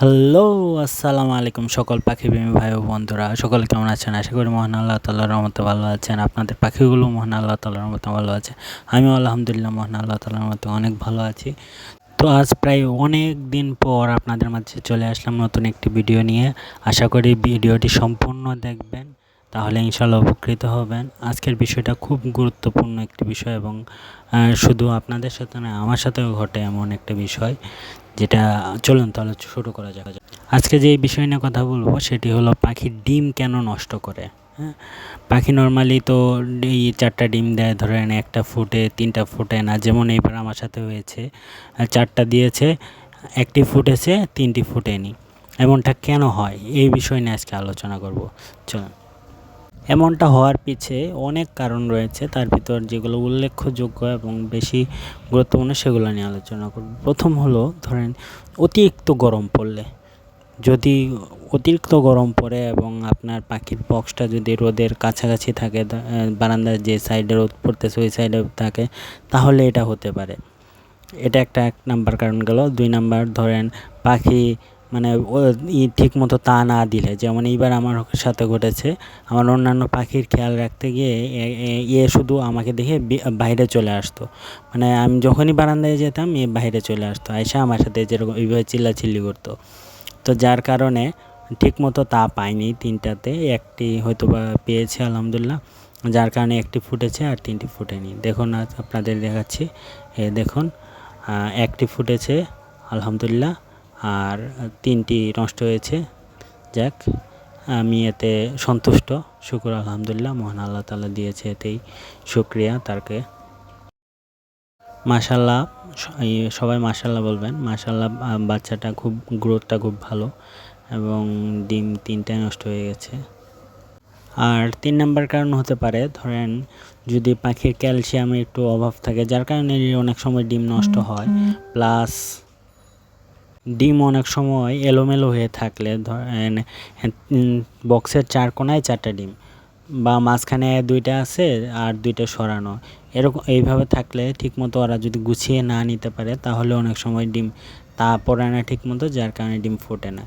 Hello, আসসালামু আলাইকুম সকল পাখি প্রেমী ভাই ও বন্ধুরা। সকলে কেমন আছেন? আশা করি মহান আল্লাহ তাল্লাহর রহমতে ভালো আছেন। আপনাদের পাখিগুলো মহান আল্লাহ তাল্লাহর রহমতে ভালো আছে। আমিও আলহামদুলিল্লাহ মহান আল্লাহ তাল্লাহর রহমতে অনেক ভালো আছি। তো আজ প্রায় অনেক দিন পর আপনাদের মাঝে চলে আসলাম নতুন একটি ভিডিও নিয়ে। আশা করি ভিডিওটি সম্পূর্ণ দেখবেন, তাহলে ইনশাল্লাহ উপকৃত হবেন। আজকের বিষয়টা খুব গুরুত্বপূর্ণ একটি বিষয় এবং শুধু আপনাদের সাথে নয়, আমার সাথেও ঘটে এমন একটা বিষয়। যেটা, চলুন তাহলে শুরু করা যাক। আজকে যে বিষয় নিয়ে কথা বলব, সেটি হলো পাখির ডিম কেন নষ্ট করে হ্যাঁ? পাখি নর্মালি তো এই চারটা ডিম দেয়, ধরেন একটা ফুটে, তিনটা ফুটে না, যেমন এইবার আমার সাথে হয়েছে, চারটা দিয়েছে, একটি ফুটেছে, তিনটি ফুটেনি, এমনটা কেন হয়? এই বিষয় নিয়ে আজকে আলোচনা করব। চলুন। এমনটা হওয়ার পিছে অনেক কারণ রয়েছে, তার ভিতর যেগুলো উল্লেখযোগ্য এবং বেশি গুরুত্বপূর্ণ সেগুলো নিয়ে আলোচনা করব। প্রথম হলো, ধরেন, অতিরিক্ত গরম পড়লে। যদি অতিরিক্ত গরম পড়ে এবং আপনার পাখির বক্সটা যদি রোদের কাছাকাছি থাকে বারান্দার যে সাইডে রোদ পড়তেছে, ওই সাইডে থাকে, তাহলে এটা হতে পারে। এটা একটা এক নাম্বার কারণ গেল। দুই নাম্বার, ধরেন, পাখি মানে ঠিক মতো তা না দিলে। যেমন এইবার আমার সাথে ঘটেছে, আমার অন্যান্য পাখির খেয়াল রাখতে গিয়ে ইয়ে শুধু আমাকে দেখে বাইরে চলে আসতো। মানে আমি যখনই বারান্দায় যেতাম, এ বাইরে চলে আসতো। আয়সা আমার সাথে যেরকম এইভাবে চিল্লাচিল্লি করতো। তো যার কারণে ঠিক মতো তা পাইনি তিনটাতে। একটি হয়তো বা পেয়েছে, আলহামদুলিল্লাহ। যার কারণে একটি ফুটেছে আর তিনটি ফুটেনি। দেখুন আপনাদের দেখাচ্ছি। এ দেখুন একটি ফুটেছে, আলহামদুলিল্লাহ। আর তিনটি নষ্ট হয়েছে। যাক আমি এতে সন্তুষ্ট। শুকুর আলহামদুলিল্লাহ। মহান আল্লাহ তালা দিয়েছে এতেই শুক্রিয়া তারকে। মাশাল্লাহ সবাই মাশাল্লাহ বলবেন। মাশাল্লাহ বাচ্চাটা খুব গ্রোথটা খুব ভালো এবং ডিম তিনটায় নষ্ট হয়ে গেছে। আর তিন নাম্বার কারণ হতে পারে ধরেন যদি পাখির ক্যালসিয়ামের একটু অভাব থাকে যার কারণে অনেক সময় ডিম নষ্ট হয়। প্লাস ডিম অনেক সময় এলোমেলো হয়ে থাকলে বক্সের চার কোনায় চারটা ডিম, বা মাঝখানে দুইটা আছে আর দুইটা সরানো। এরকম, এইভাবে থাকলে ঠিকমতো ওরা যদি গুছিয়ে না নিতে পারে, তাহলে অনেক সময় ডিম তা পড়ে না ঠিকমতো, যার কারণে ডিম ফোটে না।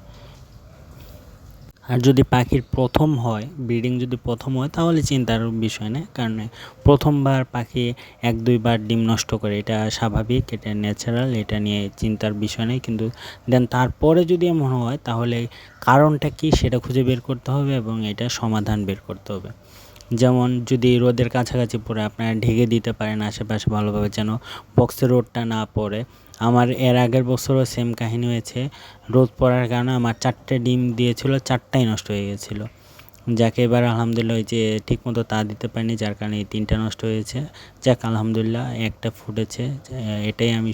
আর যদি পাখির প্রথম হয় ব্রিডিং যদি প্রথম হয়, তাহলে চিন্তার বিষয় না? কারণ প্রথমবার পাখি এক, দুইবার ডিম নষ্ট করে, এটা স্বাভাবিক, এটা ন্যাচারাল এটা নিয়ে চিন্তার বিষয় নেই। কিন্তু দেন তারপরে যদি এমন হয়, তাহলে কারণটা কি সেটা খুঁজে বের করতে হবে এবং এটা সমাধান বের করতে হবে। যেমন যদি রোদের কাছাকাছি পড়ে আপনারা ঢেকে দিতে পারেন আশেপাশে ভালোভাবে যেন বক্সে রোদটা না পড়ে। আমার এর আগের বছরও সেম কাহিনী হয়েছে। রোদ পড়ার কারণে আমার চারটে ডিম দিয়েছিল, চারটাই নষ্ট হয়ে গেছিল। যাকে এবার আলহামদুলিল্লাহ ওই যে ঠিক মতো তা দিতে পারিনি, যার কারণে এই তিনটা নষ্ট হয়েছে। যাক, আলহামদুলিল্লাহ একটা ফুটেছে। এটাই আমি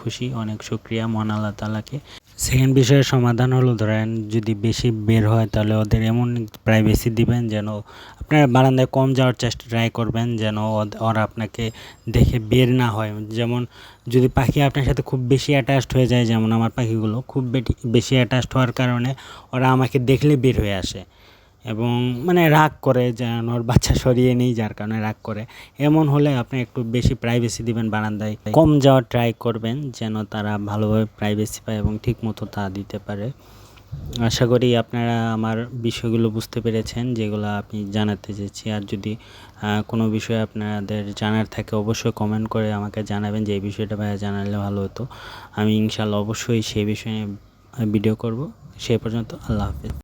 খুশি, অনেক শুক্রিয়া মহান আল্লাহ তালাকে সেকেন্ড বিষয়ের সমাধান হলো, ধরেন যদি বেশি বের হয় তাহলে ওদের এমন প্রাইভেসি দিবেন যেন আপনারা বারান্দায় কম যাওয়ার চেষ্টা ট্রাই করবেন যেন ওরা আপনাকে দেখে বের না হয়। যেমন যদি পাখি আপনার সাথে খুব বেশি অ্যাটাচড হয়ে যায়, যেমন আমার পাখিগুলো খুব বেশি অ্যাটাচড হওয়ার কারণে ওরা আমাকে দেখলে বের হয়ে আসে। এবং মানে রাগ করে যেন ওর বাচ্চা সরিয়ে নেই, যার কারণে রাগ করে। এমন হলে আপনি একটু বেশি প্রাইভেসি দিবেন বারান্দায়। কম যাওয়ার ট্রাই করবেন যেন তারা ভালোভাবে প্রাইভেসি পায় এবং ঠিক মতো তা দিতে পারে। আশা করি আপনারা আমার বিষয়গুলো বুঝতে পেরেছেন, যেগুলো আপনি জানাতে চেয়েছি। আর যদি কোনো বিষয়ে আপনাদের জানার থাকে অবশ্যই কমেন্ট করে আমাকে জানাবেন যে এই বিষয়টা ভাইয়া জানালে ভালো হতো। আমি ইনশাল্লাহ অবশ্যই সেই বিষয়ে ভিডিও করব। সেই পর্যন্ত আল্লাহ হাফিজ।